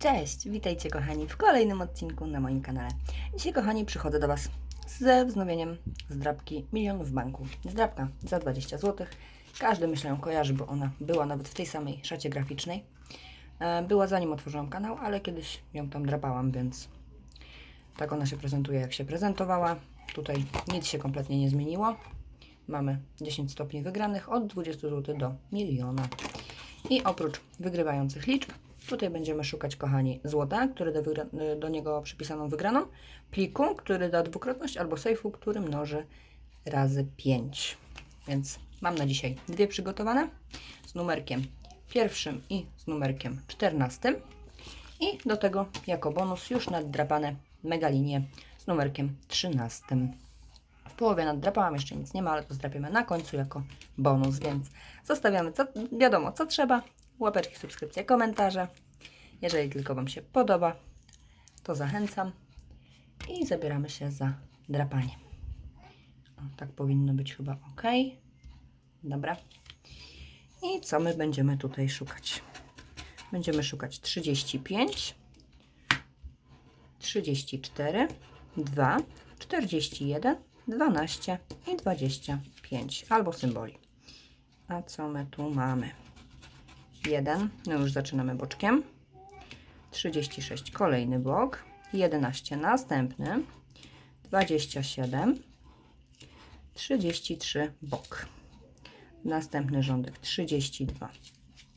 Cześć, witajcie kochani w kolejnym odcinku na moim kanale. Dzisiaj kochani przychodzę do Was ze wznowieniem zdrabki Milion w banku. Zdrabka za 20 zł. Każdy myślę kojarzy, bo ona była nawet w tej samej szacie graficznej. E, Była zanim otworzyłam kanał, ale kiedyś ją tam drapałam, więc tak ona się prezentuje jak się prezentowała. Tutaj nic się kompletnie nie zmieniło. Mamy 10 stopni wygranych od 20 zł do miliona. I oprócz wygrywających liczb, tutaj będziemy szukać, kochani, złota, który da do niego przypisaną wygraną, pliku, który da dwukrotność, albo sejfu, który mnoży razy 5. Więc mam na dzisiaj dwie przygotowane z numerkiem pierwszym i z numerkiem czternastym. I do tego jako bonus już naddrapane megalinie z numerkiem trzynastym. W połowie naddrapałam, jeszcze nic nie ma, ale to zdrapiemy na końcu jako bonus, więc zostawiamy co, wiadomo co trzeba, łapeczki, subskrypcje, komentarze. Jeżeli tylko Wam się podoba, to zachęcam i zabieramy się za drapanie. O, tak powinno być chyba ok. Dobra. I co my będziemy tutaj szukać? Będziemy szukać 35, 34, 2, 41, 12 i 25 albo symboli. A co my tu mamy? 1, no już zaczynamy boczkiem. 36 kolejny bok, 11 następny, 27, 33 bok. Następny rządek. 32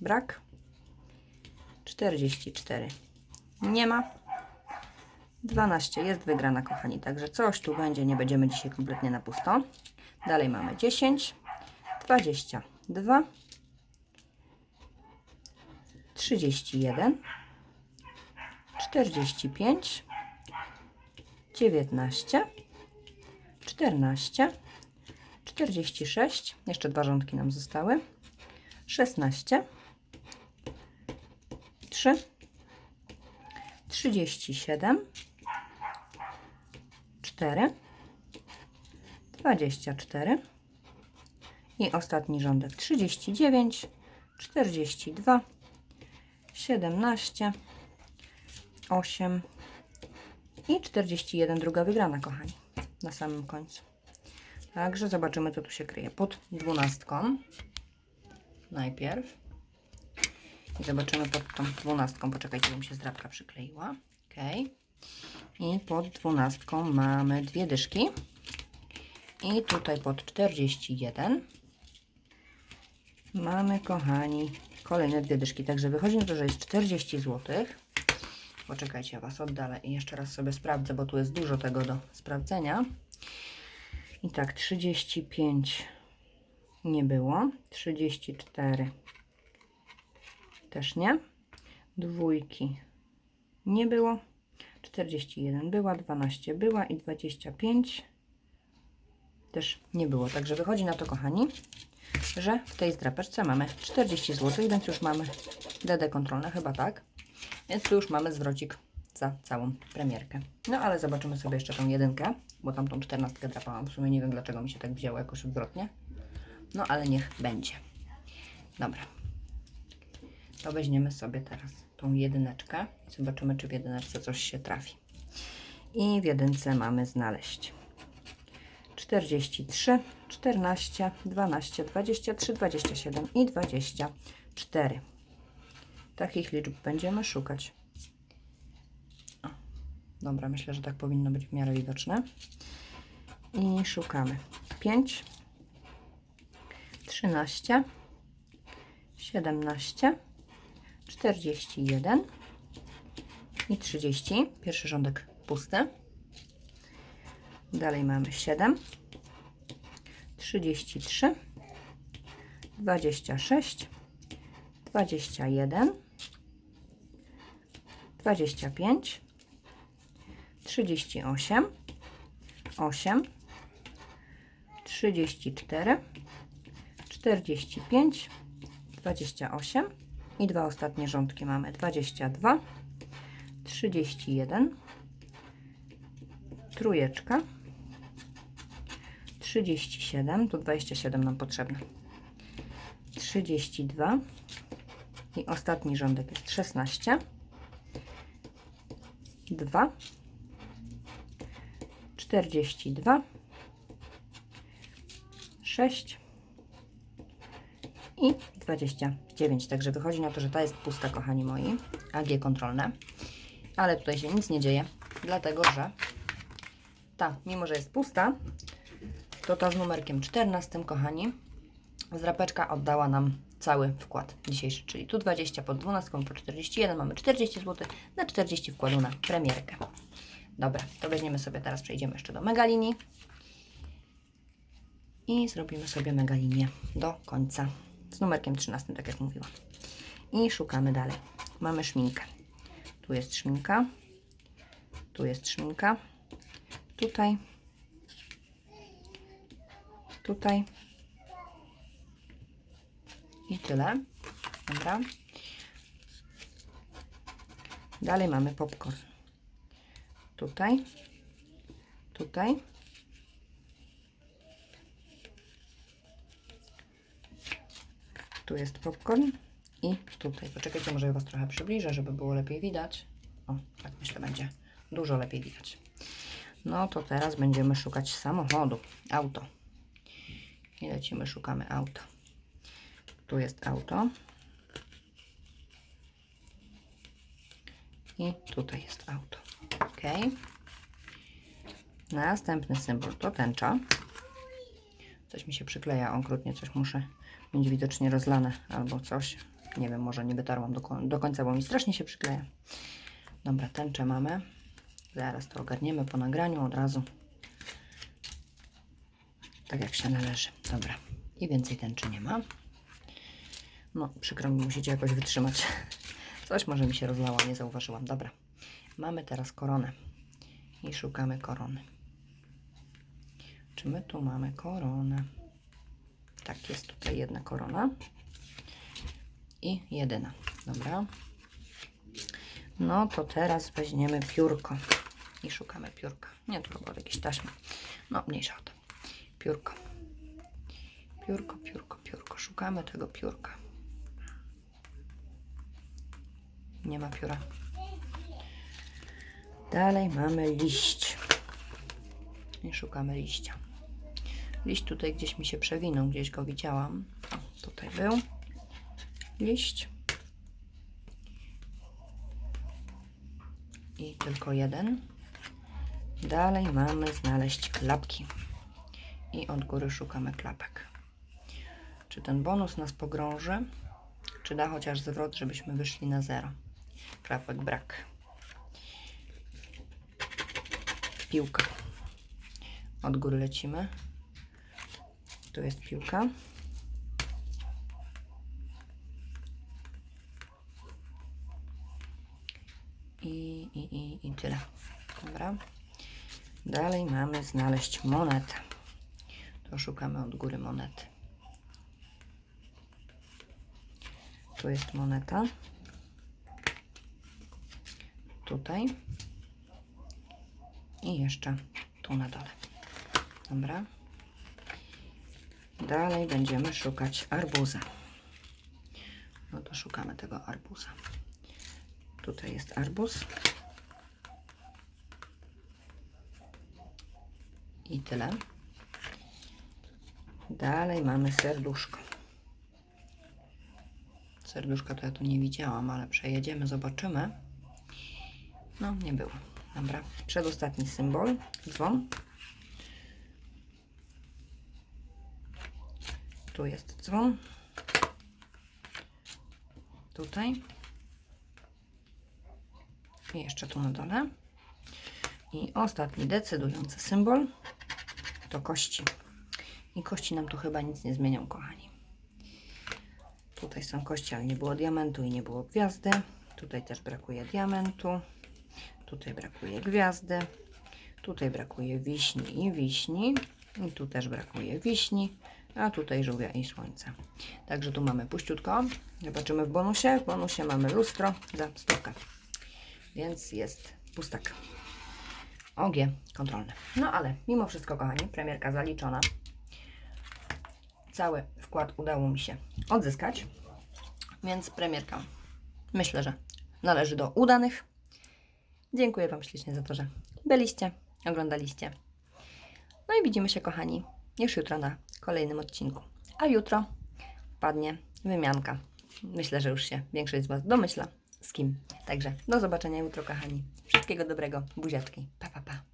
brak, 44 nie ma, 12 jest wygrana kochani, także coś tu będzie, nie będziemy dzisiaj kompletnie na pusto. Dalej mamy 10, 22, 31, 45, 19, 14, 46, jeszcze dwa rządki nam zostały, 16, 3, 37, 4, 24 i ostatni rządek 39, 42, 17, 8 i 41 druga wygrana, kochani, na samym końcu. Także zobaczymy, co tu się kryje pod dwunastką. Najpierw. I zobaczymy pod tą dwunastką. Poczekajcie, bo mi się zdrabka przykleiła. Ok. I pod dwunastką mamy dwie dyszki. I tutaj pod 41 mamy, kochani, kolejne dwie dyszki. Także wychodzi na to, że jest 40 zł. Poczekajcie, ja Was oddalę i jeszcze raz sobie sprawdzę, bo tu jest dużo tego do sprawdzenia. I tak, 35 nie było. 34 też nie. Dwójki nie było. 41 była, 12 była i 25 też nie było. Także wychodzi na to, kochani, że w tej zdrapeczce mamy 40 zł, więc już mamy DD kontrolne, chyba tak. Więc tu już mamy zwrocik za całą premierkę. No ale zobaczymy sobie jeszcze tą jedynkę, bo tam tą czternastkę drapałam. W sumie nie wiem dlaczego mi się tak wzięło jakoś odwrotnie. No ale niech będzie. Dobra. To weźmiemy sobie teraz tą jedyneczkę i zobaczymy, czy w jedyneczce coś się trafi. I w jedynce mamy znaleźć 43, 14, 12, 23, 27 i 24. Takich liczb będziemy szukać. Dobra, myślę, że tak powinno być w miarę widoczne. I szukamy 5, 13, 17, 41 i 30. Pierwszy rządek pusty. Dalej mamy 7, 33, 26, 21, 25, 38, 8, 34, 45, 28 i dwa ostatnie rządki mamy. 22, 31, trójeczka, 37, tu 27 nam potrzebne, 32 i ostatni rządek jest 16 dwa, czterdzieści dwa, sześć i 29. Także wychodzi na to, że ta jest pusta, kochani moi. AG kontrolne. Ale tutaj się nic nie dzieje, dlatego że ta, mimo że jest pusta, to ta z numerkiem 14, kochani, zdrapeczka oddała nam cały wkład dzisiejszy, czyli tu 20 pod 12, po 41 mamy 40 zł, na 40 wkładu na premierkę. Dobra, to weźmiemy sobie teraz, przejdziemy jeszcze do megalinii i zrobimy sobie megalinię do końca z numerkiem 13, tak jak mówiłam. I szukamy dalej. Mamy szminkę. Tu jest szminka, tu jest szminka, tutaj, tutaj i tyle. Dobra. Dalej mamy popcorn. Tutaj, tutaj. Tu jest popcorn i tutaj. Poczekajcie, może ja Was trochę przybliżę, żeby było lepiej widać. O, tak myślę, będzie dużo lepiej widać. No to teraz będziemy szukać samochodu, auto. I lecimy, szukamy auta. Tu jest auto. I tutaj jest auto. Ok. Następny symbol to tęcza. Coś mi się przykleja okrutnie, coś muszę mieć widocznie rozlane albo coś. Nie wiem, może nie wytarłam do, do końca, bo mi strasznie się przykleja. Dobra, tęczę mamy. Zaraz to ogarniemy po nagraniu od razu. Tak jak się należy. Dobra. I więcej tęczy nie ma. No, przykro mi, musicie jakoś wytrzymać. Coś może mi się rozlało, nie zauważyłam. Dobra. Mamy teraz koronę. I szukamy korony. Czy my tu mamy koronę? Tak, jest tutaj jedna korona. I jedyna. Dobra. No to teraz weźmiemy piórko i szukamy piórka. Nie, to chyba jakieś taśmy. No, mniejsza o to. Piórko. Piórko, piórko, piórko. Szukamy tego piórka. Nie ma pióra. Dalej mamy liść. I szukamy liścia. Liść tutaj gdzieś mi się przewinął, gdzieś go widziałam. O, tutaj był. Liść. I tylko jeden. Dalej mamy znaleźć klapki. I od góry szukamy klapek. Czy ten bonus nas pogrąży? Czy da chociaż zwrot, żebyśmy wyszli na zero? Klapek brak. Piłka. Od góry lecimy. Tu jest piłka. I, i, i, i tyle. Dobra. Dalej mamy znaleźć monetę. To szukamy od góry monety. Tu jest moneta. Tutaj. I jeszcze tu na dole. Dobra. Dalej będziemy szukać arbuza. No to szukamy tego arbuza. Tutaj jest arbuz. I tyle. Dalej mamy serduszko. Serduszka to ja tu nie widziałam, ale przejedziemy, zobaczymy. No, nie było. Dobra. Przedostatni symbol. Dzwon. Tu jest dzwon. Tutaj. I jeszcze tu na dole. I ostatni decydujący symbol to kości. I kości nam tu chyba nic nie zmienią, kochani. Tutaj są kości, ale nie było diamentu i nie było gwiazdy. Tutaj też brakuje diamentu. Tutaj brakuje gwiazdy. Tutaj brakuje wiśni i wiśni. I tu też brakuje wiśni. A tutaj żółwia i słońce. Także tu mamy puściutko. Zobaczymy w bonusie. W bonusie mamy lustro za stówkę. Więc jest pustak. OG kontrolny. No ale mimo wszystko, kochani, premierka zaliczona. Cały wkład udało mi się odzyskać. Więc premierka myślę, że należy do udanych. Dziękuję Wam ślicznie za to, że byliście, oglądaliście. No i widzimy się, kochani, już jutro na kolejnym odcinku. A jutro wpadnie wymianka. Myślę, że już się większość z Was domyśla z kim. Także do zobaczenia jutro, kochani. Wszystkiego dobrego. Buziaczki. Pa, pa.